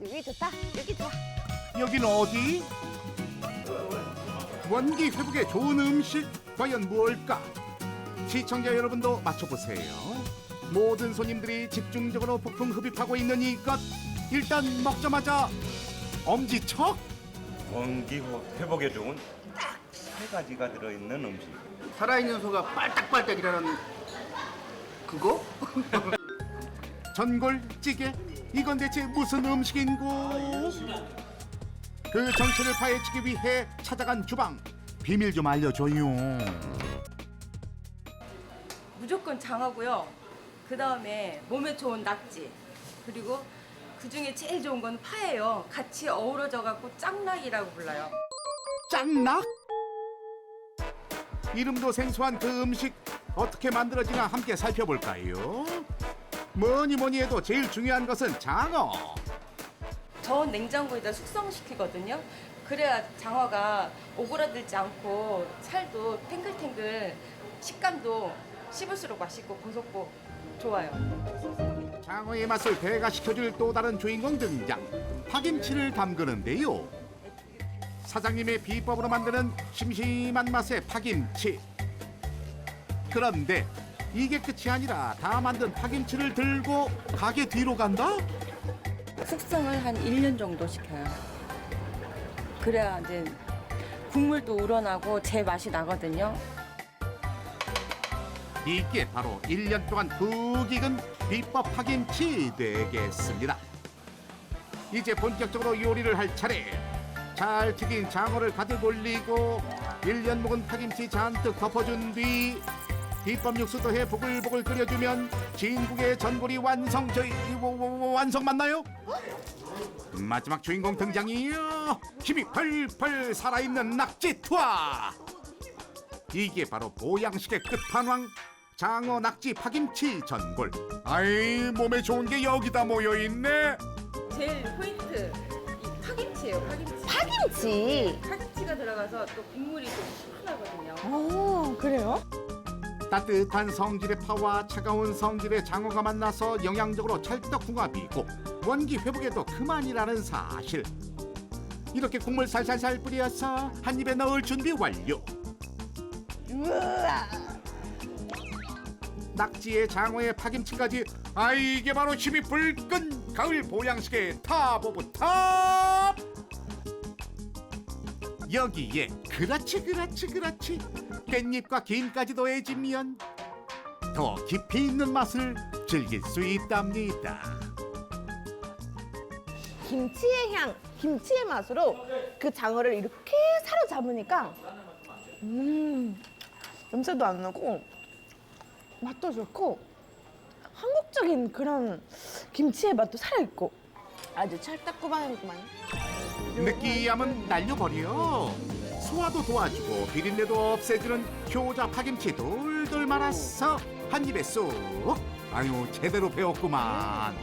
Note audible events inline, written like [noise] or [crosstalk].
여기 좋다. 여기 좋아. 여긴 어디? 원기 회복에 좋은 음식 과연 무엇일까? 시청자 여러분도 맞춰보세요. 모든 손님들이 집중적으로 폭풍 흡입하고 있는 이것 일단 먹자마자 엄지척? 원기 회복에 좋은 딱 세 가지가 들어있는 음식. 살아있는 소가 빨딱빨딱 일하는 그거? [laughs] 전골 찌개 이건 대체 무슨 음식인고? 그 정체를 파헤치기 위해 찾아간 주방 비밀 좀 알려줘요. 무조건 장어고요. 그 다음에 몸에 좋은 낙지. 그리고 그 중에 제일 좋은 건 파예요. 같이 어우러져 갖고 짱락이라고 불러요. 짱낙? 이름도 생소한 그 음식 어떻게 만들어지나 함께 살펴볼까요? 뭐니 뭐니 해도 제일 중요한 것은 장어. 저 냉장고에다 숙성시키거든요. 그래야 장어가 오그라들지 않고 살도 탱글탱글 식감도 씹을수록 맛있고 고소고 좋아요. 장어의 맛을 배가시켜줄 또 다른 주인공 등장. 파김치를 담그는데요. 사장님의 비법으로 만드는 심심한 맛의 파김치. 그런데 이게 끝이 아니라 다 만든 파김치를 들고 가게 뒤로 간다? 숙성을 한 1년 정도 시켜요. 그래야 이제 국물도 우러나고 제 맛이 나거든요. 이게 바로 1년 동안 푹 익은 비법 파김치 되겠습니다. 이제 본격적으로 요리를 할 차례. 잘 튀긴 장어를 가득 올리고 1년 묵은 파김치 잔뜩 덮어준 뒤 비법 육수 더해 보글보글 끓여주면 진국의 전골이 완성. 저희 워- 워- 워- 완성 맞나요? 마지막 주인공 등장이요. 힘이 펄펄 살아있는 낙지 투하. 이게 바로 보양식의 끝판왕 장어 낙지 파김치 전골 아이 몸에 좋은 게 여기다 모여있네 제일 포인트 이 파김치예요. 파김치. 파김치. 파김치가 들어가서 또 국물이 좀 시원하거든요. 어, 그래요? 따뜻한 성질의 파와 차가운 성질의 장어가 만나서 영양적으로 찰떡궁합이고 원기 회복에도 그만이라는 사실. 이렇게 국물 살살살 뿌려서 한 입에 넣을 준비 완료. 우와. 낙지에 장어에 파김치까지 아 이게 바로 힘이 불끈! 가을 보양식의 탑 오브 탑 여기에 그렇지 그렇지 그렇지 깻잎과 김까지 더해지면 더 깊이 있는 맛을 즐길 수 있답니다. 김치의 향, 김치의 맛으로 그 장어를 이렇게 사로잡으니까 음 냄새도 안 나고 맛도 좋고 한국적인 그런 김치의 맛도 살아있고. 아주 찰떡구만이구만. 느끼함은 날려버려. 소화도 도와주고 비린내도 없애주는 효자 파김치 돌돌 말았어. 한 입에 쏙. 아유 제대로 배웠구만